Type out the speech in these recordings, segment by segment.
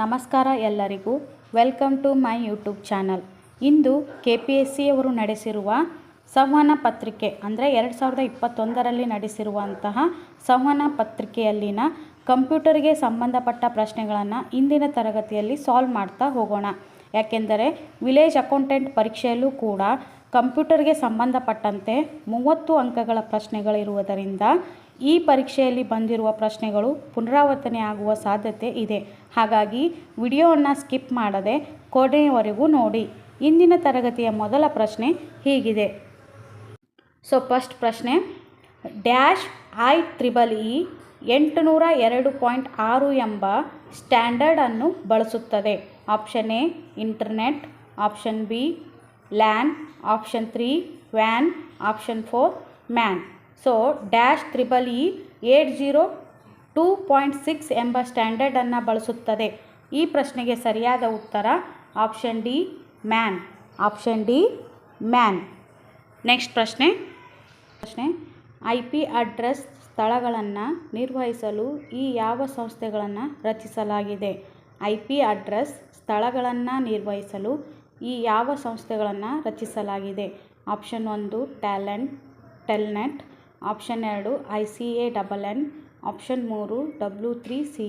ನಮಸ್ಕಾರ ಎಲ್ಲರಿಗೂ. Welcome to my YouTube channel. Into K P S ಸಿಯವರು ನಡೆಸಿರುವ ಸಂವಹನ ಪತ್ರಿಕೆ, ಅಂದರೆ ಎರಡು ಸಾವಿರದ ಇಪ್ಪತ್ತೊಂದರಲ್ಲಿ ನಡೆಸಿರುವಂತಹ ಸಂವಹನ ಪತ್ರಿಕೆಯಲ್ಲಿನ ಕಂಪ್ಯೂಟರ್ಗೆ ಸಂಬಂಧಪಟ್ಟ ಪ್ರಶ್ನೆಗಳನ್ನು ಇಂದಿನ ತರಗತಿಯಲ್ಲಿ ಸಾಲ್ವ್ ಮಾಡ್ತಾ ಹೋಗೋಣ. ಯಾಕೆಂದರೆ ವಿಲೇಜ್ ಅಕೌಂಟೆಂಟ್ ಪರೀಕ್ಷೆಯಲ್ಲೂ ಕೂಡ ಕಂಪ್ಯೂಟರ್ಗೆ ಸಂಬಂಧಪಟ್ಟಂತೆ ಮೂವತ್ತು ಅಂಕಗಳ ಪ್ರಶ್ನೆಗಳಿರುವುದರಿಂದ ಈ ಪರೀಕ್ಷೆಯಲ್ಲಿ ಬಂದಿರುವ ಪ್ರಶ್ನೆಗಳು ಪುನರಾವರ್ತನೆ ಆಗುವ ಸಾಧ್ಯತೆ ಇದೆ. ಹಾಗಾಗಿ ವಿಡಿಯೋವನ್ನು ಸ್ಕಿಪ್ ಮಾಡದೆ ಕೊನೆಯವರೆಗೂ ನೋಡಿ. ಇಂದಿನ ತರಗತಿಯ ಮೊದಲ ಪ್ರಶ್ನೆ ಹೀಗಿದೆ. ಸೊ ಫಸ್ಟ್ ಪ್ರಶ್ನೆ ಡ್ಯಾಶ್ ಐ ತ್ರಿಬಲ್ ಇ ಎಂಟುನೂರ ಎರಡು ಪಾಯಿಂಟ್ ಆರು ಎಂಬ ಸ್ಟ್ಯಾಂಡರ್ಡನ್ನು ಬಳಸುತ್ತದೆ. Option A internet option B LAN option three van option four MAN so dash triple E eight zero two point six ಎಂಬ ಸ್ಟ್ಯಾಂಡರ್ಡನ್ನು ಬಳಸುತ್ತದೆ. ಈ ಪ್ರಶ್ನೆಗೆ ಸರಿಯಾದ ಉತ್ತರ option D MAN option D MAN next ಪ್ರಶ್ನೆ. ಪ್ರಶ್ನೆ ಐ ಪಿ ಅಡ್ರೆಸ್ ಸ್ಥಳಗಳನ್ನು ನಿರ್ವಹಿಸಲು ಈ ಯಾವ ಸಂಸ್ಥೆಗಳನ್ನು ರಚಿಸಲಾಗಿದೆ? ಐ ಪಿ ಅಡ್ರೆಸ್ ಸ್ಥಳಗಳನ್ನು ನಿರ್ವಹಿಸಲು ಈ ಯಾವ ಸಂಸ್ಥೆಗಳನ್ನು ರಚಿಸಲಾಗಿದೆ? ಆಪ್ಷನ್ ಒಂದು ಟ್ಯಾಲೆಂಟ್ ಟೆಲ್ನೆಟ್ ಆಪ್ಷನ್ ಎರಡು, I C A double N option ಮೂರು ಡಬ್ಲ್ಯೂ ತ್ರೀ ಸಿ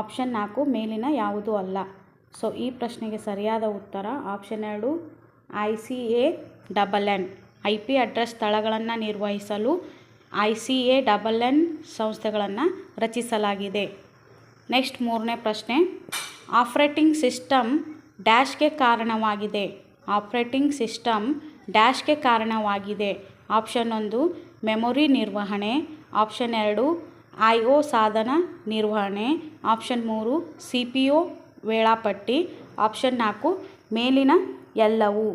ಆಪ್ಷನ್ ನಾಲ್ಕು ಮೇಲಿನ ಯಾವುದೂ ಅಲ್ಲ. ಸೊ ಈ ಪ್ರಶ್ನೆಗೆ ಸರಿಯಾದ ಉತ್ತರ ಆಪ್ಷನ್ ಎರಡು, I C A double N I P address ಸ್ಥಳಗಳನ್ನು ನಿರ್ವಹಿಸಲು I C A double N ಸಂಸ್ಥೆಗಳನ್ನು ರಚಿಸಲಾಗಿದೆ. ನೆಕ್ಸ್ಟ್ ಮೂರನೇ ಪ್ರಶ್ನೆ. ಆಪ್ರೇಟಿಂಗ್ ಸಿಸ್ಟಮ್ ಡ್ಯಾಶ್ಗೆ ಕಾರಣವಾಗಿದೆ. ಆಪ್ರೇಟಿಂಗ್ ಸಿಸ್ಟಮ್ ಡ್ಯಾಶ್ಗೆ ಕಾರಣವಾಗಿದೆ. ಆಪ್ಷನ್ ಒಂದು ಮೆಮೊರಿ ನಿರ್ವಹಣೆ ಆಪ್ಷನ್ ಎರಡು ಐ ಒ ಸಾಧನ ನಿರ್ವಹಣೆ ಆಪ್ಷನ್ ಮೂರು ಸಿ ಪಿ ಒ ವೇಳಾಪಟ್ಟಿ ಆಪ್ಷನ್ ನಾಲ್ಕು, ಮೇಲಿನ ಎಲ್ಲವೂ.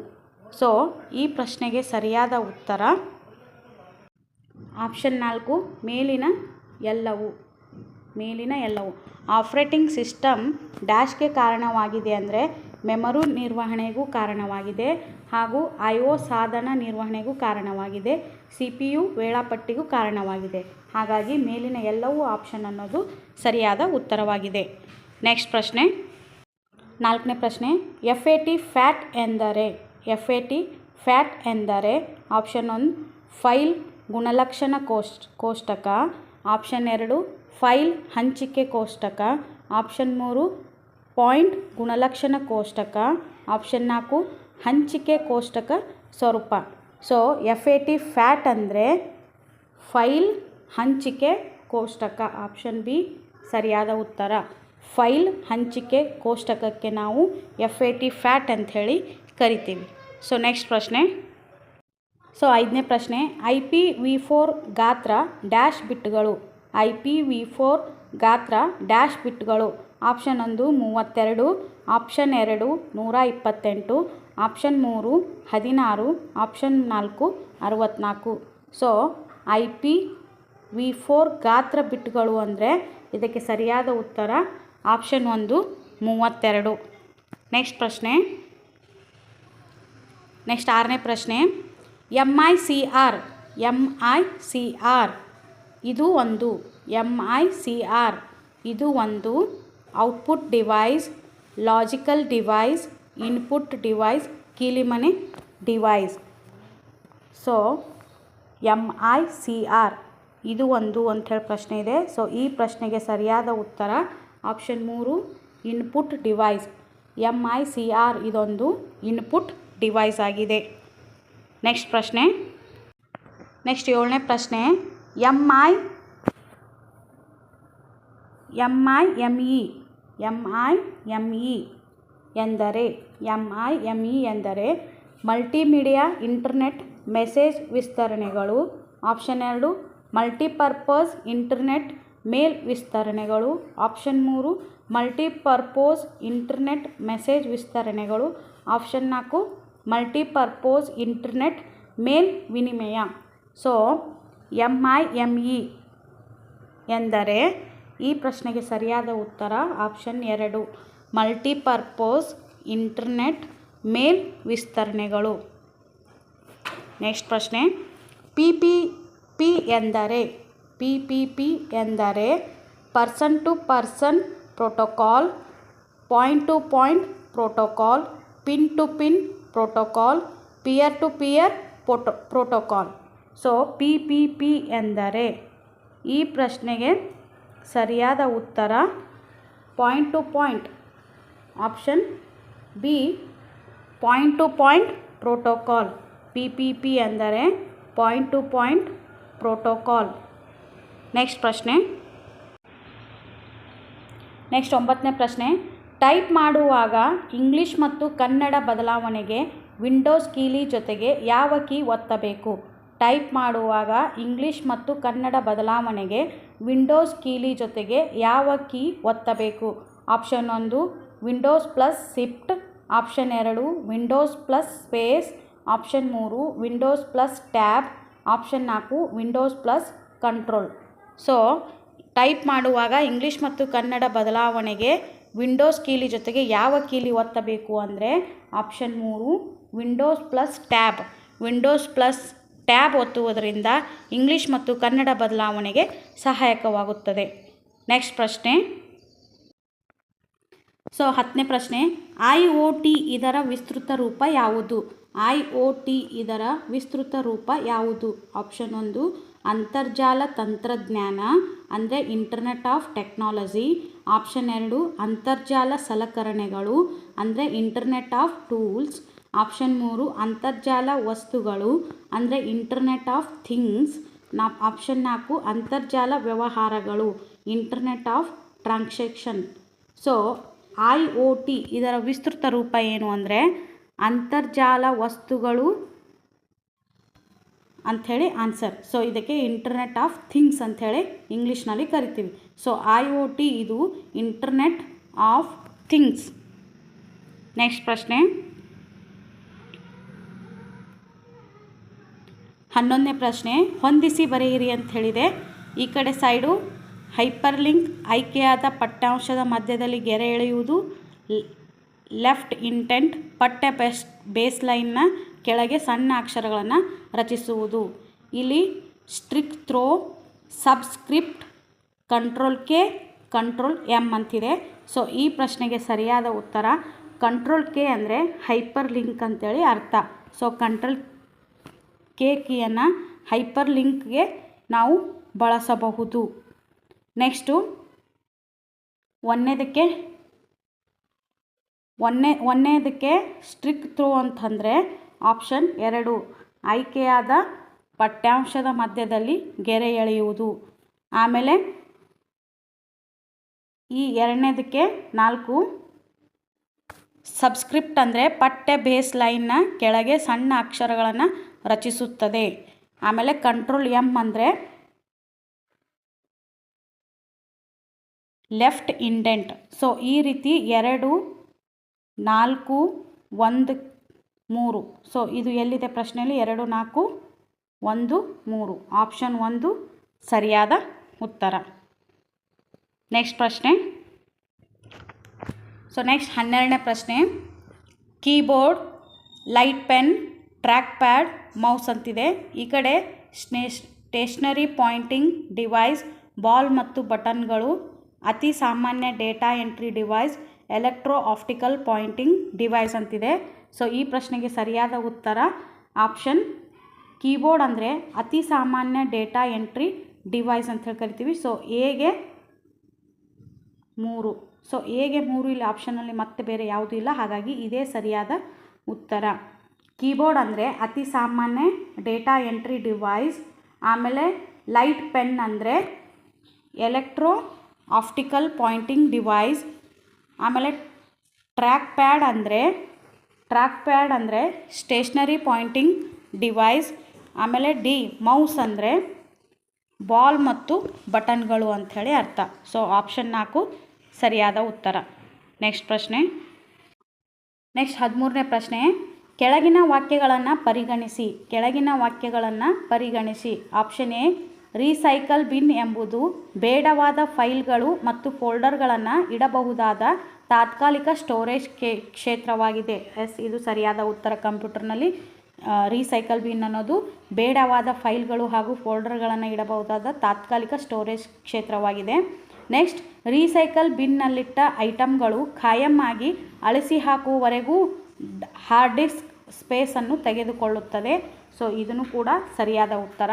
ಸೊ ಈ ಪ್ರಶ್ನೆಗೆ ಸರಿಯಾದ ಉತ್ತರ ಆಪ್ಷನ್ ನಾಲ್ಕು, ಮೇಲಿನ ಎಲ್ಲವೂ. ಮೇಲಿನ ಎಲ್ಲವೂ. ಆಪ್ರೇಟಿಂಗ್ ಸಿಸ್ಟಮ್ ಡ್ಯಾಶ್ಗೆ ಕಾರಣವಾಗಿದೆ ಅಂದರೆ ಮೆಮೊರಿ ನಿರ್ವಹಣೆಗೂ ಕಾರಣವಾಗಿದೆ. ಹಾಗೂ ಐ ಒ ಸಾಧನ ನಿರ್ವಹಣೆಗೂ ಕಾರಣವಾಗಿದೆ. ಸಿ ಪಿ ಯು ವೇಳಾಪಟ್ಟಿಗೂ ಕಾರಣವಾಗಿದೆ. ಹಾಗಾಗಿ ಮೇಲಿನ ಎಲ್ಲವೂ ಆಪ್ಷನ್ ಅನ್ನೋದು ಸರಿಯಾದ ಉತ್ತರವಾಗಿದೆ. ನೆಕ್ಸ್ಟ್ ಪ್ರಶ್ನೆ. ನಾಲ್ಕನೇ ಪ್ರಶ್ನೆ. ಎಫ್ ಎ ಟಿ ಫ್ಯಾಟ್ ಎಂದರೆ ಎಫ್ ಎ ಟಿ ಫ್ಯಾಟ್ ಎಂದರೆ ಆಪ್ಷನ್ ಒಂದು ಫೈಲ್ ಗುಣಲಕ್ಷಣ ಕೋಶ್ ಕೋಷ್ಟಕ. ಆಪ್ಷನ್ ಎರಡು ಫೈಲ್ ಹಂಚಿಕೆ ಕೋಷ್ಟಕ. ಆಪ್ಷನ್ ಮೂರು ಪಾಯಿಂಟ್ ಗುಣಲಕ್ಷಣ ಕೋಷ್ಟಕ. ಆಪ್ಷನ್ ನಾಲ್ಕು ಹಂಚಿಕೆ ಕೋಷ್ಟಕ ಸ್ವರೂಪ. So F A T FAT ಅಂದರೆ ಫೈಲ್ ಹಂಚಿಕೆ ಕೋಷ್ಟಕ. ಆಪ್ಷನ್ ಬಿ ಸರಿಯಾದ ಉತ್ತರ. ಫೈಲ್ ಹಂಚಿಕೆ ಕೋಷ್ಟಕಕ್ಕೆ ನಾವು ಎಫ್ ಎ ಟಿ ಫ್ಯಾಟ್ ಅಂಥೇಳಿ ಕರಿತೀವಿ. ಸೊ ನೆಕ್ಸ್ಟ್ ಪ್ರಶ್ನೆ. ಸೊ ಐದನೇ ಪ್ರಶ್ನೆ. ಐ ಪಿ ವಿ ಫೋರ್ ಗಾತ್ರ ಡ್ಯಾಶ್ ಬಿಟ್ಗಳು. ಐ ಪಿ ವಿ ಫೋರ್ ಗಾತ್ರ ಡ್ಯಾಶ್ ಬಿಟ್ಗಳು. ಆಪ್ಷನ್ ಒಂದು, ಮೂವತ್ತೆರಡು. ಆಪ್ಷನ್ ಎರಡು, ನೂರ ಇಪ್ಪತ್ತೆಂಟು. ಆಪ್ಷನ್ ಮೂರು, ಹದಿನಾರು, ಆಪ್ಷನ್ ನಾಲ್ಕು ಅರವತ್ತ್ನಾಲ್ಕು so I P V four ಗಾತ್ರ ಬಿಟ್ಗಳು ಅಂದರೆ ಇದಕ್ಕೆ ಸರಿಯಾದ ಉತ್ತರ ಆಪ್ಷನ್ ಒಂದು, ಮೂವತ್ತೆರಡು. ನೆಕ್ಸ್ಟ್ ಪ್ರಶ್ನೆ. ನೆಕ್ಸ್ಟ್ ಆರನೇ ಪ್ರಶ್ನೆ. M I C R M I C R ಇದು ಒಂದು. ಎಂ ಐ ಸಿ ಆರ್ ಇದು ಒಂದು. Output device logical device input device ಕೀಲಿಮನೆ device so M I C R ಇದು ಒಂದು ಅಂಥೇಳಿ ಪ್ರಶ್ನೆ ಇದೆ. ಸೊ ಈ ಪ್ರಶ್ನೆಗೆ ಸರಿಯಾದ ಉತ್ತರ ಆಪ್ಷನ್ ಮೂರು input device M I C R ಇದೊಂದು ಇನ್ಪುಟ್ ಡಿವೈಸ್ ಆಗಿದೆ. ನೆಕ್ಸ್ಟ್ ಪ್ರಶ್ನೆ. ನೆಕ್ಸ್ಟ್ ಏಳನೇ ಪ್ರಶ್ನೆ. M I M I M E M I M E ಎಂದರೆ ಎಂ ಐ ಎಂ ಇ ಎಂದರೆ ಮಲ್ಟಿಮೀಡಿಯಾ ಇಂಟರ್ನೆಟ್ ಮೆಸೇಜ್ ವಿಸ್ತರಣೆಗಳು, ಆಪ್ಷನ್ ಎರಡು ಮಲ್ಟಿಪರ್ಪಸ್ ಇಂಟರ್ನೆಟ್ ಮೇಲ್ ವಿಸ್ತರಣೆಗಳು, ಆಪ್ಷನ್ ಮೂರು ಮಲ್ಟಿಪರ್ಪೋಸ್ ಇಂಟರ್ನೆಟ್ ಮೆಸೇಜ್ ವಿಸ್ತರಣೆಗಳು, ಆಪ್ಷನ್ ನಾಲ್ಕು ಮಲ್ಟಿಪರ್ಪೋಸ್ ಇಂಟರ್ನೆಟ್ ಮೇಲ್ ವಿನಿಮಯ. So M I M E ಎಂದರೆ ಈ ಪ್ರಶ್ನೆಗೆ ಸರಿಯಾದ ಉತ್ತರ ಆಪ್ಷನ್ ಎರಡು. ಮಲ್ಟಿಪರ್ಪೋಸ್ ಇಂಟರ್ನೆಟ್ ಮೇಲ್ ವಿಸ್ತರಣೆಗಳು. ನೆಕ್ಸ್ಟ್ ಪ್ರಶ್ನೆ. ಪಿ ಪಿ ಪಿ ಎಂದರೆ, ಪಿ ಪಿ ಪಿ ಎಂದರೆ person to person protocol point to point protocol pin to pin protocol peer to peer photo protocol so P P P ಎಂದರೆ ಈ ಪ್ರಶ್ನೆಗೆ ಸರಿಯಾದ ಉತ್ತರ point to point option B point to point protocol P P P ಅಂದರೆ point to point protocol next ಪ್ರಶ್ನೆ. Next ಒಂಬತ್ತನೇ ಪ್ರಶ್ನೆ. Type ಮಾಡುವಾಗ ಇಂಗ್ಲೀಷ್ ಮತ್ತು ಕನ್ನಡ ಬದಲಾವಣೆಗೆ ವಿಂಡೋಸ್ ಕೀಲಿ ಜೊತೆಗೆ ಯಾವ ಕೀ ಒತ್ತಬೇಕು? ಟೈಪ್ ಮಾಡುವಾಗ ಇಂಗ್ಲೀಷ್ ಮತ್ತು ಕನ್ನಡ ಬದಲಾವಣೆಗೆ ವಿಂಡೋಸ್ ಕೀಲಿ ಜೊತೆಗೆ ಯಾವ ಕೀ ಒತ್ತಬೇಕು? ಆಪ್ಷನ್ ಒಂದು ವಿಂಡೋಸ್ ಪ್ಲಸ್ ಸಿಫ್ಟ್ ಆಪ್ಷನ್ ಎರಡು, ವಿಂಡೋಸ್ ಪ್ಲಸ್ ಸ್ಪೇಸ್ ಆಪ್ಷನ್ ಮೂರು, ವಿಂಡೋಸ್ ಪ್ಲಸ್ ಟ್ಯಾಬ್ ಆಪ್ಷನ್ ನಾಲ್ಕು, Windows plus control. So, type ಮಾಡುವಾಗ ಇಂಗ್ಲೀಷ್ ಮತ್ತು ಕನ್ನಡ ಬದಲಾವಣೆಗೆ ವಿಂಡೋಸ್ ಕೀಲಿ ಜೊತೆಗೆ ಯಾವ ಕೀಲಿ ಒತ್ತಬೇಕು ಅಂದರೆ ಆಪ್ಷನ್ ಮೂರು, Windows plus tab. Windows plus tab ಒತ್ತುವುದರಿಂದ English ಮತ್ತು ಕನ್ನಡ ಬದಲಾವಣೆಗೆ ಸಹಾಯಕವಾಗುತ್ತದೆ. ನೆಕ್ಸ್ಟ್ ಪ್ರಶ್ನೆ. ಸೊ, ಹತ್ತನೇ ಪ್ರಶ್ನೆ. ಐ ಒ ಟಿ ಇದರ ವಿಸ್ತೃತ ರೂಪ ಯಾವುದು? ಐ ಒ ಟಿ ಇದರ ವಿಸ್ತೃತ ರೂಪ ಯಾವುದು? ಆಪ್ಷನ್ ಒಂದು, ಅಂತರ್ಜಾಲ ತಂತ್ರಜ್ಞಾನ, ಅಂದರೆ ಇಂಟರ್ನೆಟ್ ಆಫ್ ಟೆಕ್ನಾಲಜಿ. ಆಪ್ಷನ್ ಎರಡು, ಅಂತರ್ಜಾಲ ಸಲಕರಣೆಗಳು, ಅಂದರೆ ಇಂಟರ್ನೆಟ್ ಆಫ್ ಟೂಲ್ಸ್. ಆಪ್ಷನ್ ಮೂರು, ಅಂತರ್ಜಾಲ ವಸ್ತುಗಳು, ಅಂದರೆ ಇಂಟರ್ನೆಟ್ ಆಫ್ ಥಿಂಗ್ಸ್. ನಾ, ಆಪ್ಷನ್ ನಾಲ್ಕು, ಅಂತರ್ಜಾಲ ವ್ಯವಹಾರಗಳು, internet of transaction. So I O T ಇದರ ವಿಸ್ತೃತ ರೂಪ ಏನು ಅಂದರೆ ಅಂತರ್ಜಾಲ ವಸ್ತುಗಳು ಅಂಥೇಳಿ ಆನ್ಸರ್ ಸೊ ಇದಕ್ಕೆ ಇಂಟರ್ನೆಟ್ ಆಫ್ ಥಿಂಗ್ಸ್ ಅಂಥೇಳಿ ಇಂಗ್ಲೀಷ್ನಲ್ಲಿ ಕರಿತೀವಿ. ಸೊ ಐ ಒ ಟಿ ಇದು ಇಂಟರ್ನೆಟ್ ಆಫ್ ಥಿಂಗ್ಸ್ ನೆಕ್ಸ್ಟ್ ಪ್ರಶ್ನೆ. ಹನ್ನೊಂದನೇ ಪ್ರಶ್ನೆ. ಹೊಂದಿಸಿ ಬರೆಯಿರಿ ಅಂತ ಹೇಳಿದೆ ಈ ಕಡೆ ಸೈಡು ಹೈಪರ್ ಲಿಂಕ್ ಆಯ್ಕೆಯಾದ ಪಠ್ಯಾಂಶದ ಮಧ್ಯದಲ್ಲಿ ಗೆರೆ ಎಳೆಯುವುದು ಲೆಫ್ಟ್ ಇಂಟೆಂಟ್ ಪಠ್ಯ ಬೇಸ್ ಬೇಸ್ ಲೈನ್ನ ಕೆಳಗೆ ಸಣ್ಣ ಅಕ್ಷರಗಳನ್ನು ರಚಿಸುವುದು. ಇಲ್ಲಿ strikethrough, subscript, control K, control M ಅಂತಿದೆ. ಸೊ, ಈ ಪ್ರಶ್ನೆಗೆ ಸರಿಯಾದ ಉತ್ತರ ಕಂಟ್ರೋಲ್ ಕೆ ಅಂದರೆ ಹೈಪರ್ ಲಿಂಕ್ ಅಂತೇಳಿ ಅರ್ಥ. ಸೊ, ಕಂಟ್ರೋಲ್ ಕೆ ಕೀಯನ್ನು ಹೈಪರ್ ಲಿಂಕ್ಗೆ ನಾವು ಬಳಸಬಹುದು. ನೆಕ್ಸ್ಟು ಒಂದನೇದಕ್ಕೆ ಒಂದನೇ ಒಂದನೇದಕ್ಕೆ ಸ್ಟ್ರಿಕ್ ಥ್ರೋ ಅಂತಂದರೆ ಆಪ್ಷನ್ ಎರಡು, ಆಯ್ಕೆಯಾದ ಪಠ್ಯಾಂಶದ ಮಧ್ಯದಲ್ಲಿ ಗೆರೆ ಎಳೆಯುವುದು. ಆಮೇಲೆ ಈ ಎರಡನೇದಕ್ಕೆ ನಾಲ್ಕು ಸಬ್ಸ್ಕ್ರಿಪ್ಟ್ ಅಂದರೆ ಪಠ್ಯ ಬೇಸ್ ಲೈನ್ನ ಕೆಳಗೆ ಸಣ್ಣ ಅಕ್ಷರಗಳನ್ನು ರಚಿಸುತ್ತದೆ. ಆಮೇಲೆ ಕಂಟ್ರೋಲ್ ಎಂ ಅಂದರೆ ಲೆಫ್ಟ್ ಇಂಡೆಂಟ್. ಸೊ, ಈ ರೀತಿ ಎರಡು, ನಾಲ್ಕು, ಒಂದು, ಮೂರು. ಸೊ, ಇದು ಎಲ್ಲಿದೆ ಪ್ರಶ್ನೆಯಲ್ಲಿ ಎರಡು, ನಾಲ್ಕು, ಒಂದು, ಮೂರು. ಆಪ್ಷನ್ ಒಂದು, ಸರಿಯಾದ ಉತ್ತರ. ನೆಕ್ಸ್ಟ್ ಪ್ರಶ್ನೆ. ಸೊ, ನೆಕ್ಸ್ಟ್ ಹನ್ನೆರಡನೇ ಪ್ರಶ್ನೆ. Keyboard, light pen, trackpad, mouse ಅಂತಿದೆ. ಈ ಕಡೆ ಸ್ಟೇಷ್ನರಿ ಪಾಯಿಂಟಿಂಗ್ ಡಿವೈಸ್, ಬಾಲ್ ಮತ್ತು ಬಟನ್ಗಳು ಅತಿ ಸಾಮಾನ್ಯ data entry device electro optical pointing device ಅಂತಿದೆ. ಸೊ, ಈ ಪ್ರಶ್ನೆಗೆ ಸರಿಯಾದ ಉತ್ತರ ಆಪ್ಷನ್ ಕೀಬೋರ್ಡ್ ಅಂದರೆ ಅತಿ ಸಾಮಾನ್ಯ ಡೇಟಾ ಎಂಟ್ರಿ ಡಿವೈಸ್ ಅಂತ ಹೇಳಿ ಕರಿತೀವಿ. ಸೊ ಎಗೆ ಮೂರು. ಸೊ ಎಗೆ ಮೂರು ಇಲ್ಲಿ ಆಪ್ಷನಲ್ಲಿ ಮತ್ತೆ ಬೇರೆ ಯಾವುದೂ ಇಲ್ಲ. ಹಾಗಾಗಿ ಇದೇ ಸರಿಯಾದ ಉತ್ತರ. ಕೀಬೋರ್ಡ್ ಅಂದರೆ ಅತಿ ಸಾಮಾನ್ಯ ಡೇಟಾ ಎಂಟ್ರಿ ಡಿವೈಸ್. ಆಮೇಲೆ ಲೈಟ್ ಪೆನ್ ಅಂದರೆ ಎಲೆಕ್ಟ್ರೋ ಆಪ್ಟಿಕಲ್ ಪಾಯಿಂಟಿಂಗ್ ಡಿವೈಸ್, ಆಮೇಲೆ ಟ್ರ್ಯಾಕ್ ಪ್ಯಾಡ್ ಅಂದರೆ ಟ್ರ್ಯಾಕ್ ಪ್ಯಾಡ್ ಅಂದರೆ ಸ್ಟೇಷ್ನರಿ ಪಾಯಿಂಟಿಂಗ್ ಡಿವೈಸ್, ಆಮೇಲೆ ಡಿ ಮೌಸ್ ಅಂದರೆ ಬಾಲ್ ಮತ್ತು ಬಟನ್ಗಳು ಅಂಥೇಳಿ ಅರ್ಥ. ಸೊ ಆಪ್ಷನ್ ನಾಲ್ಕು ಸರಿಯಾದ ಉತ್ತರ. ನೆಕ್ಸ್ಟ್ ಪ್ರಶ್ನೆ. ನೆಕ್ಸ್ಟ್ ಹದಿಮೂರನೇ ಪ್ರಶ್ನೆ. ಕೆಳಗಿನ ವಾಕ್ಯಗಳನ್ನು ಪರಿಗಣಿಸಿ. ಕೆಳಗಿನ ವಾಕ್ಯಗಳನ್ನು ಪರಿಗಣಿಸಿ. ಆಪ್ಷನ್ ಎ ರೀಸೈಕಲ್ ಬಿನ್ ಎಂಬುದು ಬೇಡವಾದ ಫೈಲ್ಗಳು ಮತ್ತು ಫೋಲ್ಡರ್ಗಳನ್ನು ಇಡಬಹುದಾದ ತಾತ್ಕಾಲಿಕ ಸ್ಟೋರೇಜ್ ಕೆ, ಕ್ಷೇತ್ರವಾಗಿದೆ. ಎಸ್, ಇದು ಸರಿಯಾದ ಉತ್ತರ ಕಂಪ್ಯೂಟರ್ನಲ್ಲಿ. ರೀಸೈಕಲ್ ಬಿನ್ ಅನ್ನೋದು ಬೇಡವಾದ ಫೈಲ್ಗಳು ಹಾಗೂ ಫೋಲ್ಡರ್ಗಳನ್ನು ಇಡಬಹುದಾದ ತಾತ್ಕಾಲಿಕ ಸ್ಟೋರೇಜ್ ಕ್ಷೇತ್ರವಾಗಿದೆ. ನೆಕ್ಸ್ಟ್, ರೀಸೈಕಲ್ ಬಿನ್ನಲ್ಲಿಟ್ಟ ಐಟಮ್ಗಳು ಖಾಯಂ ಆಗಿ ಅಳಿಸಿ ಹಾಕುವವರೆಗೂ ಹಾರ್ಡ್ ಡಿಸ್ಕ್ ಸ್ಪೇಸನ್ನು ತೆಗೆದುಕೊಳ್ಳುತ್ತದೆ. ಸೊ, ಇದನ್ನು ಕೂಡ ಸರಿಯಾದ ಉತ್ತರ.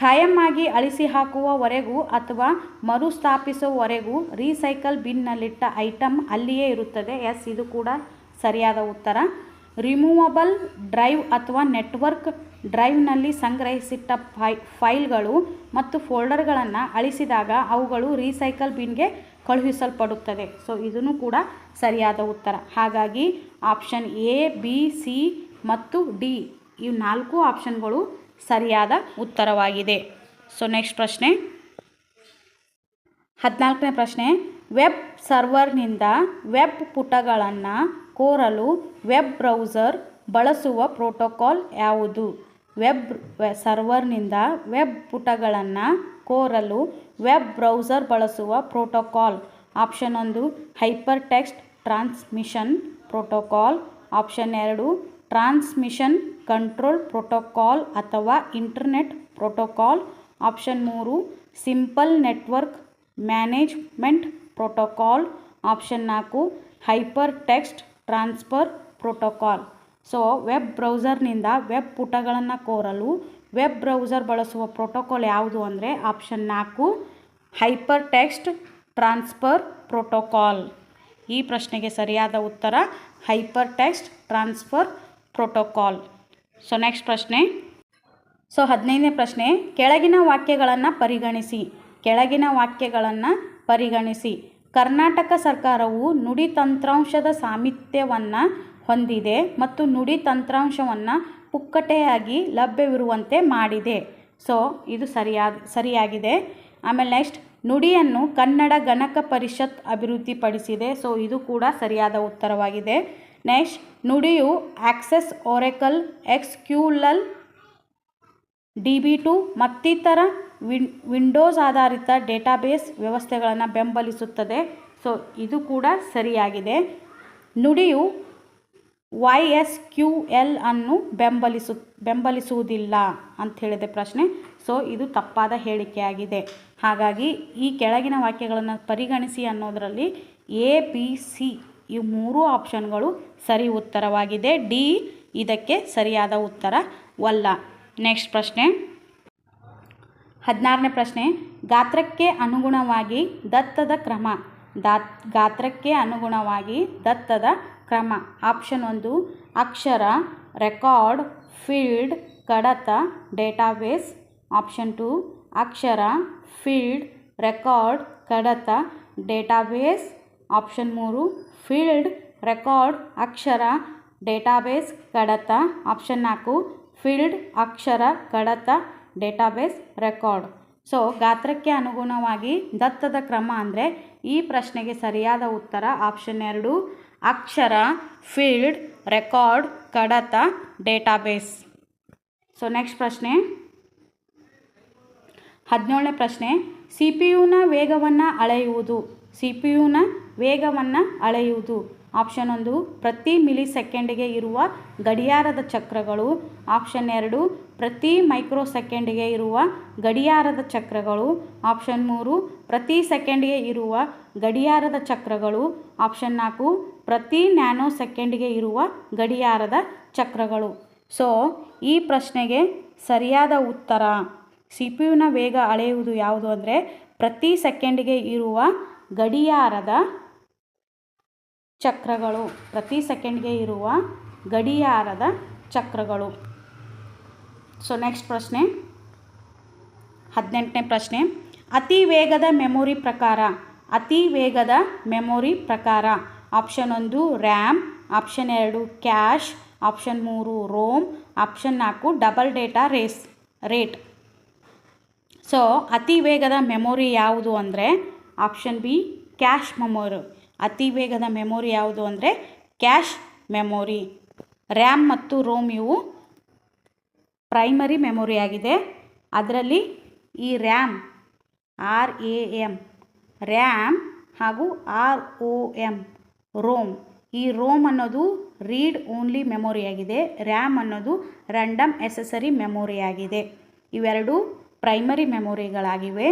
ಖಾಯಂ ಅಳಿಸಿ ಹಾಕುವವರೆಗೂ ಅಥವಾ ಮರುಸ್ಥಾಪಿಸುವವರೆಗೂ ರೀಸೈಕಲ್ ಬಿನ್ನಲ್ಲಿಟ್ಟ ಐಟಮ್ ಅಲ್ಲಿಯೇ ಇರುತ್ತದೆ. ಎಸ್, ಇದು ಕೂಡ ಸರಿಯಾದ ಉತ್ತರ. ರಿಮೂವಬಲ್ ಡ್ರೈವ್ ಅಥವಾ ನೆಟ್ವರ್ಕ್ ಡ್ರೈವ್ನಲ್ಲಿ ಸಂಗ್ರಹಿಸಿಟ್ಟ ಫೈ, ಫೈಲ್ಗಳು ಮತ್ತು ಫೋಲ್ಡರ್ಗಳನ್ನು ಅಳಿಸಿದಾಗ ಅವುಗಳು ರೀಸೈಕಲ್ ಬಿನ್ಗೆ ಕಳುಹಿಸಲ್ಪಡುತ್ತದೆ. ಸೊ, ಇದನ್ನು ಕೂಡ ಸರಿಯಾದ ಉತ್ತರ. ಹಾಗಾಗಿ, ಆಪ್ಷನ್ ಎ, ಬಿ, ಸಿ ಮತ್ತು ಡಿ ಇವು ನಾಲ್ಕು ಆಪ್ಷನ್ಗಳು ಸರಿಯಾದ ಉತ್ತರವಾಗಿದೆ. ಸೊ ನೆಕ್ಸ್ಟ್ ಪ್ರಶ್ನೆ. ಹದಿನಾಲ್ಕನೇ ಪ್ರಶ್ನೆ. ವೆಬ್ ಸರ್ವರ್ನಿಂದ ವೆಬ್ ಪುಟಗಳನ್ನು ಕೋರಲು ವೆಬ್ ಬ್ರೌಸರ್ ಬಳಸುವ ಪ್ರೋಟೋಕಾಲ್ ಯಾವುದು? ವೆಬ್ ಸರ್ವರ್ನಿಂದ ವೆಬ್ ಪುಟಗಳನ್ನು ಕೋರಲು ವೆಬ್ ಬ್ರೌಸರ್ ಬಳಸುವ ಪ್ರೋಟೋಕಾಲ್. ಆಪ್ಷನ್ ಒಂದು, hypertext transmission protocol. Option ಎರಡು ಟ್ರಾನ್ಸ್ಮಿಷನ್ ಕಂಟ್ರೋಲ್ ಪ್ರೋಟೋಕಾಲ್ ಅಥವಾ ಇಂಟರ್ನೆಟ್ ಪ್ರೋಟೋಕಾಲ್. ಆಪ್ಷನ್ ಮೂರು, simple network management protocol. Option ನಾಲ್ಕು, hypertext transfer protocol. So, web ಬ್ರೌಸರ್ನಿಂದ web ಪುಟಗಳನ್ನು ಕೋರಲು ವೆಬ್ ಬ್ರೌಸರ್ ಬಳಸುವ ಪ್ರೋಟೋಕಾಲ್ ಯಾವುದು ಅಂದರೆ ಆಪ್ಷನ್ ನಾಲ್ಕು, ಹೈಪರ್ ಟೆಕ್ಸ್ಟ್ ಟ್ರಾನ್ಸ್ಫರ್ ಪ್ರೋಟೋಕಾಲ್. ಈ ಪ್ರಶ್ನೆಗೆ ಸರಿಯಾದ ಉತ್ತರ, hypertext transfer protocol so next ಪ್ರಶ್ನೆ. ಸೊ ಹದಿನೈದನೇ ಪ್ರಶ್ನೆ. ಕೆಳಗಿನ ವಾಕ್ಯಗಳನ್ನು ಪರಿಗಣಿಸಿ. ಕೆಳಗಿನ ವಾಕ್ಯಗಳನ್ನು ಪರಿಗಣಿಸಿ. ಕರ್ನಾಟಕ ಸರ್ಕಾರವು ನುಡಿ ತಂತ್ರಾಂಶದ ಸಾಮಿತ್ಯವನ್ನು ಹೊಂದಿದೆ ಮತ್ತು ನುಡಿ ತಂತ್ರಾಂಶವನ್ನು ಪುಕ್ಕಟೆಯಾಗಿ ಲಭ್ಯವಿರುವಂತೆ ಮಾಡಿದೆ. ಸೊ ಇದು ಸರಿಯಾದ ಸರಿಯಾಗಿದೆ. ಆಮೇಲೆ ನೆಕ್ಸ್ಟ್ ನುಡಿಯನ್ನು ಕನ್ನಡ ಗಣಕ ಪರಿಷತ್ ಅಭಿವೃದ್ಧಿಪಡಿಸಿದೆ. ಸೊ ಇದು ಕೂಡ ಸರಿಯಾದ ಉತ್ತರವಾಗಿದೆ. ನೆಕ್ಸ್ಟ್ ನುಡಿಯು access Oracle SQL D B two ಮತ್ತಿತರ ವಿಂಡೋಸ್ ಆಧಾರಿತ ಡೇಟಾಬೇಸ್ ವ್ಯವಸ್ಥೆಗಳನ್ನು ಬೆಂಬಲಿಸುತ್ತದೆ. ಸೊ ಇದು ಕೂಡ ಸರಿಯಾಗಿದೆ. ನುಡಿಯು ವೈ ಎಸ್ ಕ್ಯೂ ಎಲ್ ಅನ್ನು ಬೆಂಬಲಿಸು, ಬೆಂಬಲಿಸುವುದಿಲ್ಲ ಅಂತ ಹೇಳಿದೆ ಪ್ರಶ್ನೆ. ಸೊ ಇದು ತಪ್ಪಾದ ಹೇಳಿಕೆಯಾಗಿದೆ. ಹಾಗಾಗಿ ಈ ಕೆಳಗಿನ ವಾಕ್ಯಗಳನ್ನು ಪರಿಗಣಿಸಿ ಅನ್ನೋದರಲ್ಲಿ ಎ ಬಿ ಸಿ ಈ ಮೂರು ಆಪ್ಷನ್ಗಳು ಸರಿ ಉತ್ತರವಾಗಿದೆ. ಡಿ, ಇದಕ್ಕೆ ಸರಿಯಾದ ಉತ್ತರವಲ್ಲ ನೆಕ್ಸ್ಟ್ ಪ್ರಶ್ನೆ. ಹದಿನಾರನೇ ಪ್ರಶ್ನೆ. ಗಾತ್ರಕ್ಕೆ ಅನುಗುಣವಾಗಿ ದತ್ತದ ಕ್ರಮ. ದಾತ್ ಗಾತ್ರಕ್ಕೆ ಅನುಗುಣವಾಗಿ ದತ್ತದ ಕ್ರಮ. ಆಪ್ಷನ್ ಒಂದು, ಅಕ್ಷರ, ರೆಕಾರ್ಡ್, ಫೀಲ್ಡ್, ಕಡತ, ಡೇಟಾಬೇಸ್. ಆಪ್ಷನ್ ಟು, ಅಕ್ಷರ, ಫೀಲ್ಡ್, ರೆಕಾರ್ಡ್, ಕಡತ, ಡೇಟಾಬೇಸ್. ಆಪ್ಷನ್ ಮೂರು ಫೀಲ್ಡ್, ರೆಕಾರ್ಡ್, ಅಕ್ಷರ, ಡೇಟಾಬೇಸ್, ಕಡತ, ಆಪ್ಷನ್ ನಾಲ್ಕು, ಫೀಲ್ಡ್, ಅಕ್ಷರ, ಕಡತ, ಡೇಟಾಬೇಸ್, ರೆಕಾರ್ಡ್. ಸೊ, ಗಾತ್ರಕ್ಕೆ ಅನುಗುಣವಾಗಿ ದತ್ತದ ಕ್ರಮ ಅಂದರೆ ಈ ಪ್ರಶ್ನೆಗೆ ಸರಿಯಾದ ಉತ್ತರ ಆಪ್ಷನ್ ಎರಡು, ಅಕ್ಷರ, ಫೀಲ್ಡ್, ರೆಕಾರ್ಡ್, ಕಡತ, ಡೇಟಾಬೇಸ್. ಸೊ, ನೆಕ್ಸ್ಟ್ ಪ್ರಶ್ನೆ. ಹದಿನೇಳನೇ ಪ್ರಶ್ನೆ, ಸಿ ಪಿ ಯುನ ವೇಗವನ್ನು ಅಳೆಯುವುದು. ಸಿ ಪಿ ಯುನ ವೇಗವನ್ನು ಅಳೆಯುವುದು. ಆಪ್ಷನ್ ಒಂದು, ಪ್ರತಿ ಮಿಲಿ ಸೆಕೆಂಡಿಗೆ ಇರುವ ಗಡಿಯಾರದ ಚಕ್ರಗಳು. ಆಪ್ಷನ್ ಎರಡು, ಪ್ರತಿ ಮೈಕ್ರೋ ಸೆಕೆಂಡಿಗೆ ಇರುವ ಗಡಿಯಾರದ ಚಕ್ರಗಳು. ಆಪ್ಷನ್ ಮೂರು, ಪ್ರತಿ ಸೆಕೆಂಡಿಗೆ ಇರುವ ಗಡಿಯಾರದ ಚಕ್ರಗಳು. ಆಪ್ಷನ್ ನಾಲ್ಕು, ಪ್ರತಿ ನ್ಯಾನೋ ಸೆಕೆಂಡಿಗೆ ಇರುವ ಗಡಿಯಾರದ ಚಕ್ರಗಳು. ಸೊ ಈ ಪ್ರಶ್ನೆಗೆ ಸರಿಯಾದ ಉತ್ತರ, ಸಿ ಪಿ ಯುನ ವೇಗ ಅಳೆಯುವುದು ಯಾವುದು ಅಂದರೆ, ಪ್ರತಿ ಸೆಕೆಂಡಿಗೆ ಇರುವ ಗಡಿಯಾರದ ಚಕ್ರಗಳು. ಪ್ರತಿ ಸೆಕೆಂಡ್ಗೆ ಇರುವ ಗಡಿಯಾರದ ಚಕ್ರಗಳು. ಸೊ ನೆಕ್ಸ್ಟ್ ಪ್ರಶ್ನೆ. ಹದಿನೆಂಟನೇ ಪ್ರಶ್ನೆ. ಅತಿ ವೇಗದ ಮೆಮೊರಿ ಪ್ರಕಾರ. ಅತಿ ವೇಗದ ಮೆಮೊರಿ ಪ್ರಕಾರ. ಆಪ್ಷನ್ ಒಂದು ರ್ಯಾಮ್ ಆಪ್ಷನ್ ಎರಡು ಕ್ಯಾಶ್ ಆಪ್ಷನ್ ಮೂರು ರೋಮ್ ಆಪ್ಷನ್ ನಾಲ್ಕು double data race rate so ಅತಿ ವೇಗದ ಮೆಮೊರಿ ಯಾವುದು ಅಂದರೆ ಆಪ್ಷನ್ ಬಿ ಕ್ಯಾಶ್ ಮೆಮೊರಿ ಅತಿ ವೇಗದ ಮೆಮೊರಿ ಯಾವುದು ಅಂದರೆ ಕ್ಯಾಶ್ ಮೆಮೊರಿ. ರ್ಯಾಮ್ ಮತ್ತು ರೋಮ್ ಇವು ಪ್ರೈಮರಿ ಮೆಮೊರಿ ಆಗಿದೆ. ಅದರಲ್ಲಿ ಈ RAM, R A M RAM ಹಾಗೂ ಆರ್ ಒ ಎಂ ರೋಮ್. ಈ ರೋಮ್ ಅನ್ನೋದು ರೀಡ್ ಓನ್ಲಿ ಮೆಮೊರಿ ಆಗಿದೆ. ರ್ಯಾಮ್ ಅನ್ನೋದು ರ್ಯಾಂಡಮ್ ಎಸೆಸರಿ ಮೆಮೊರಿ ಆಗಿದೆ. ಇವೆರಡು ಪ್ರೈಮರಿ ಮೆಮೊರಿಗಳಾಗಿವೆ.